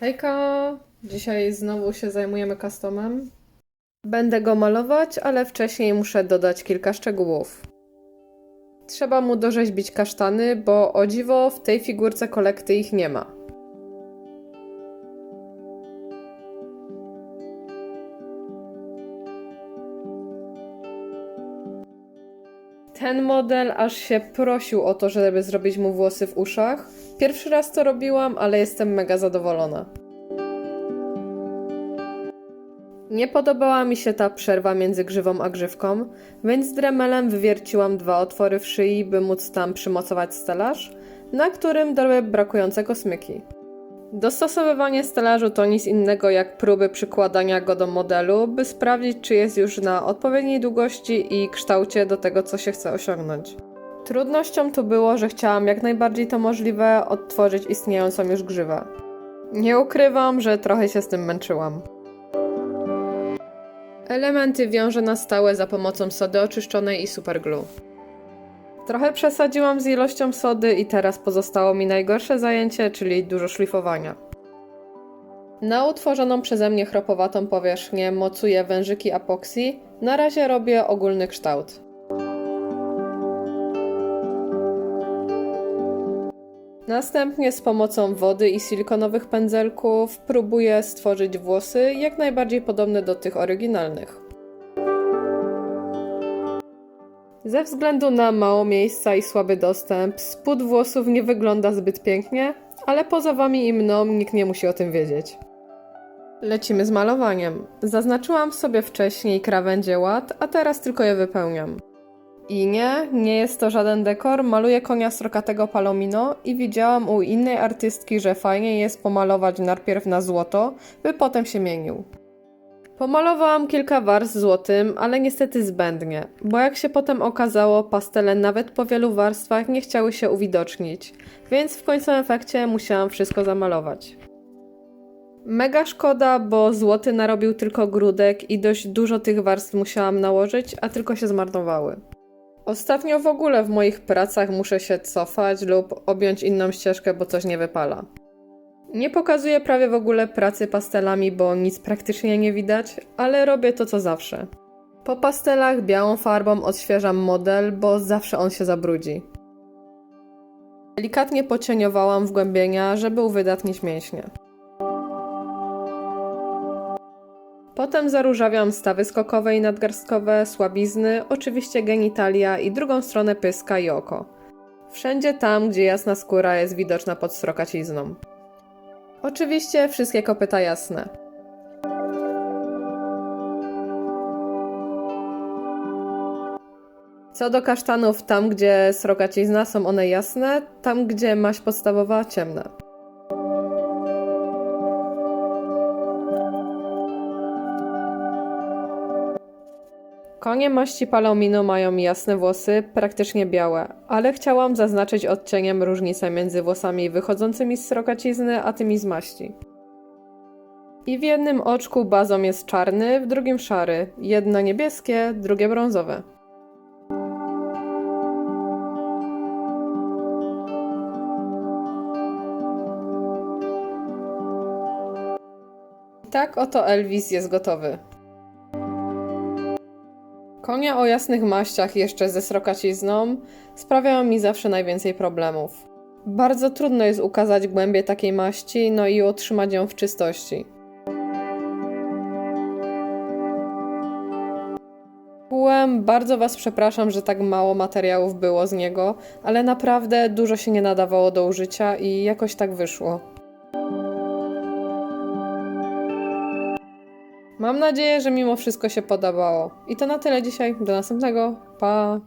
Hejka! Dzisiaj znowu się zajmujemy customem. Będę go malować, ale wcześniej muszę dodać kilka szczegółów. Trzeba mu dorzeźbić kasztany, bo o dziwo w tej figurce kolekty ich nie ma. Ten model aż się prosił o to, żeby zrobić mu włosy w uszach. Pierwszy raz to robiłam, ale jestem mega zadowolona. Nie podobała mi się ta przerwa między grzywą a grzywką, więc dremelem wywierciłam dwa otwory w szyi, by móc tam przymocować stelaż, na którym dorobię brakujące kosmyki. Dostosowywanie stelażu to nic innego jak próby przykładania go do modelu, by sprawdzić, czy jest już na odpowiedniej długości i kształcie do tego, co się chce osiągnąć. Trudnością tu było, że chciałam jak najbardziej to możliwe odtworzyć istniejącą już grzywę. Nie ukrywam, że trochę się z tym męczyłam. Elementy wiążę na stałe za pomocą sody oczyszczonej i superglue. Trochę przesadziłam z ilością sody i teraz pozostało mi najgorsze zajęcie, czyli dużo szlifowania. Na utworzoną przeze mnie chropowatą powierzchnię mocuję wężyki apoksji. Na razie robię ogólny kształt. Następnie z pomocą wody i silikonowych pędzelków próbuję stworzyć włosy jak najbardziej podobne do tych oryginalnych. Ze względu na mało miejsca i słaby dostęp, spód włosów nie wygląda zbyt pięknie, ale poza wami i mną nikt nie musi o tym wiedzieć. Lecimy z malowaniem. Zaznaczyłam sobie wcześniej krawędzie ład, a teraz tylko je wypełniam. I nie, nie jest to żaden dekor, maluję konia strokatego Palomino i widziałam u innej artystki, że fajnie jest pomalować najpierw na złoto, by potem się mienił. Pomalowałam kilka warstw złotym, ale niestety zbędnie, bo jak się potem okazało, pastele nawet po wielu warstwach nie chciały się uwidocznić, więc w końcowym efekcie musiałam wszystko zamalować. Mega szkoda, bo złoty narobił tylko grudek i dość dużo tych warstw musiałam nałożyć, a tylko się zmarnowały. Ostatnio w ogóle w moich pracach muszę się cofać lub objąć inną ścieżkę, bo coś nie wypala. Nie pokazuję prawie w ogóle pracy pastelami, bo nic praktycznie nie widać, ale robię to co zawsze. Po pastelach białą farbą odświeżam model, bo zawsze on się zabrudzi. Delikatnie pocieniowałam wgłębienia, żeby uwydatnić mięśnie. Potem zaróżawiam stawy skokowe i nadgarstkowe, słabizny, oczywiście genitalia i drugą stronę pyska i oko. Wszędzie tam, gdzie jasna skóra jest widoczna pod strokacizną. Oczywiście wszystkie kopyta jasne. Co do kasztanów, tam gdzie srokacizna są one jasne, tam gdzie maść podstawowa ciemna. Konie maści palomino mają jasne włosy, praktycznie białe, ale chciałam zaznaczyć odcieniem różnicę między włosami wychodzącymi z srokacizny, a tymi z maści. I w jednym oczku bazą jest czarny, w drugim szary, jedno niebieskie, drugie brązowe. I tak oto Elvis jest gotowy. Konia o jasnych maściach jeszcze ze srokacizną sprawiają mi zawsze najwięcej problemów. Bardzo trudno jest ukazać głębię takiej maści, no i utrzymać ją w czystości. Ogółem bardzo Was przepraszam, że tak mało materiałów było z niego, ale naprawdę dużo się nie nadawało do użycia i jakoś tak wyszło. Mam nadzieję, że mimo wszystko się podobało. I to na tyle dzisiaj. Do następnego. Pa!